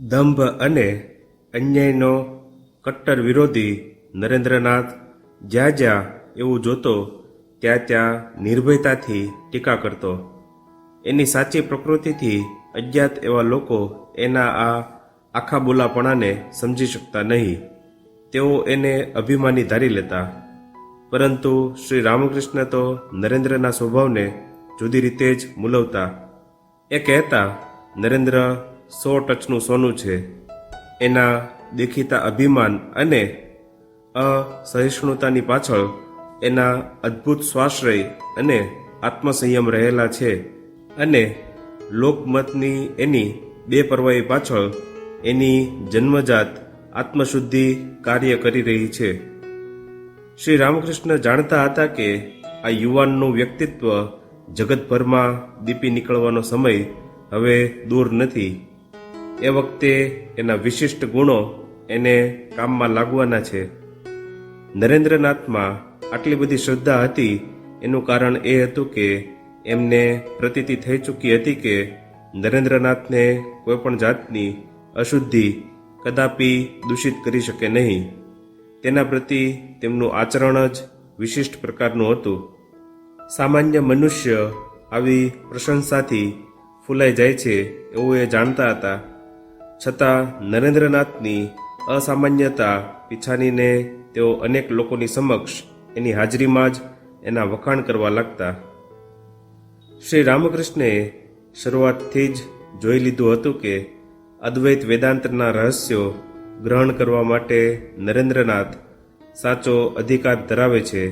દંભ અને અન્યાયનો કટ્ટર વિરોધી નરેન્દ્રનાથ જ્યાં જ્યાં એવું જોતો, ત્યાં ત્યાં નિર્ભયતાથી ટીકા કરતો. એની સાચી પ્રકૃતિથી અજ્ઞાત એવા લોકો એના આ આખા બોલાપણાને સમજી શકતા નહીં. તેઓ એને અભિમાની ધારી લેતા. પરંતુ શ્રી રામકૃષ્ણ તો નરેન્દ્રના સ્વભાવને જુદી રીતે જ મૂલવતા. એ કહેતા, નરેન્દ્ર સો ટચનું સોનું છે. એના દેખીતા અભિમાન અને અસહિષ્ણુતાની પાછળ એના અદ્ભુત સ્વાશ્રય અને આત્મસંયમ રહેલા છે. અને લોકમતની એની બે પરવાઈ પાછળ એની જન્મજાત આત્મશુદ્ધિ કાર્ય કરી રહી છે. શ્રી રામકૃષ્ણ જાણતા હતા કે આ યુવાનનું વ્યક્તિત્વ જગતભરમાં દીપી નીકળવાનો સમય હવે દૂર નથી. એ વખતે એના વિશિષ્ટ ગુણો એને કામમાં લાગવાના છે. નરેન્દ્રનાથમાં આટલી બધી શ્રદ્ધા હતી, એનું કારણ એ હતું કે એમને પ્રતીતિ થઈ ચૂકી હતી કે નરેન્દ્રનાથને કોઈ પણ જાતની અશુદ્ધિ કદાપી દૂષિત કરી શકે નહીં. તેના પ્રતિ તેમનું આચરણ જ વિશિષ્ટ પ્રકારનું હતું. સામાન્ય મનુષ્ય આવી પ્રશંસાથી ફૂલાઈ જાય છે, એવું એ જાણતા હતા. છતાં નરેન્દ્રનાથની અસામાન્યતા પીછાનીને તેઓ અનેક લોકોની સમક્ષ એની હાજરીમાં જ એના વખાણ કરવા લાગતા. શ્રી રામકૃષ્ણે શરૂઆતથી જ જોઈ લીધું હતું કે અદ્વૈત વેદાંતના રહસ્યો ગ્રહણ કરવા માટે નરેન્દ્રનાથ સાચો અધિકાર ધરાવે છે.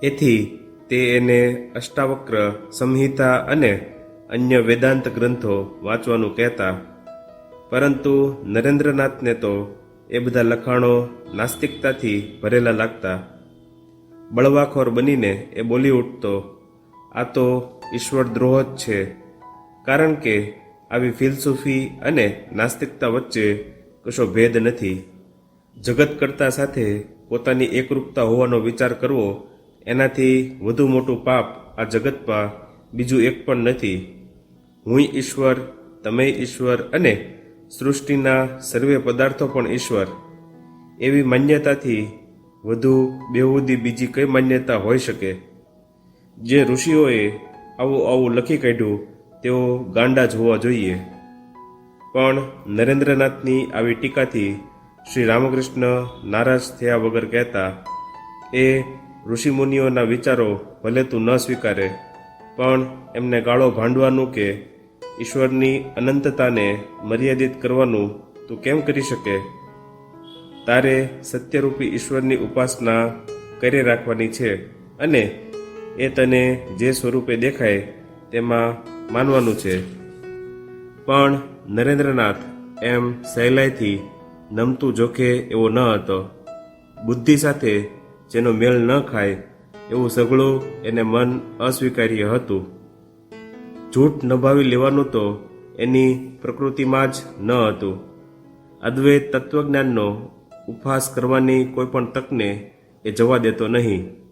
એથી તે એને અષ્ટાવક્ર સંહિતા અને અન્ય વેદાંત ગ્રંથો વાંચવાનું કહેતા પરંતુ નરેન્દ્રનાથને તો એ બધા લખાણો નાસ્તિકતાથી ભરેલા લાગતા. બળવાખોર બનીને એ બોલી ઉઠતો આ તો ઈશ્વર દ્રોહ જ છે. કારણ કે આવી ફિલસૂફી અને નાસ્તિકતા વચ્ચે કશો ભેદ નથી. જગત કરતા સાથે પોતાની એકરૂપતા હોવાનો વિચાર કરવો એનાથી વધુ મોટું પાપ આ જગતમાં બીજું એક પણ નથી. હું ઈશ્વર, તમે ઈશ્વર અને સૃષ્ટિના સર્વે પદાર્થો પણ ઈશ્વર. એવી માન્યતાથી વધુ બેહુદી બીજી કઈ માન્યતા હોઈ શકે? જે ઋષિઓએ આવું આવું લખી કાઢ્યું, તેઓ ગાંડા જ હોવા જોઈએ. પણ નરેન્દ્રનાથની આવી ટીકાથી શ્રી રામકૃષ્ણ નારાજ થયા વગર કહેતા, એ ઋષિમુનિઓના વિચારો ભલે તું ન સ્વીકારે, પણ એમને ગાળો ભાંડવાનું કે ઈશ્વરની અનંતતાને મર્યાદિત કરવાનું તું કેમ કરી શકે? તારે સત્યરૂપી ઈશ્વરની ઉપાસના કરી રાખવાની છે અને એ તને જે સ્વરૂપે દેખાય તેમાં માનવાનું છે. પણ નરેન્દ્રનાથ એમ સહેલાઈથી નમતું જોખે એવો ન હતો. બુદ્ધિ સાથે જેનો મેળ ન ખાય એવું સઘળું એને મન અસ્વીકાર્ય હતું. જૂઠ નભાવી લેવાનું તો એની પ્રકૃતિમાં જ ન હતું. અદ્વૈત તત્વજ્ઞાનનો ઉપહાસ કરવાની કોઈ પણ તકને એ જવા દેતો નહીં.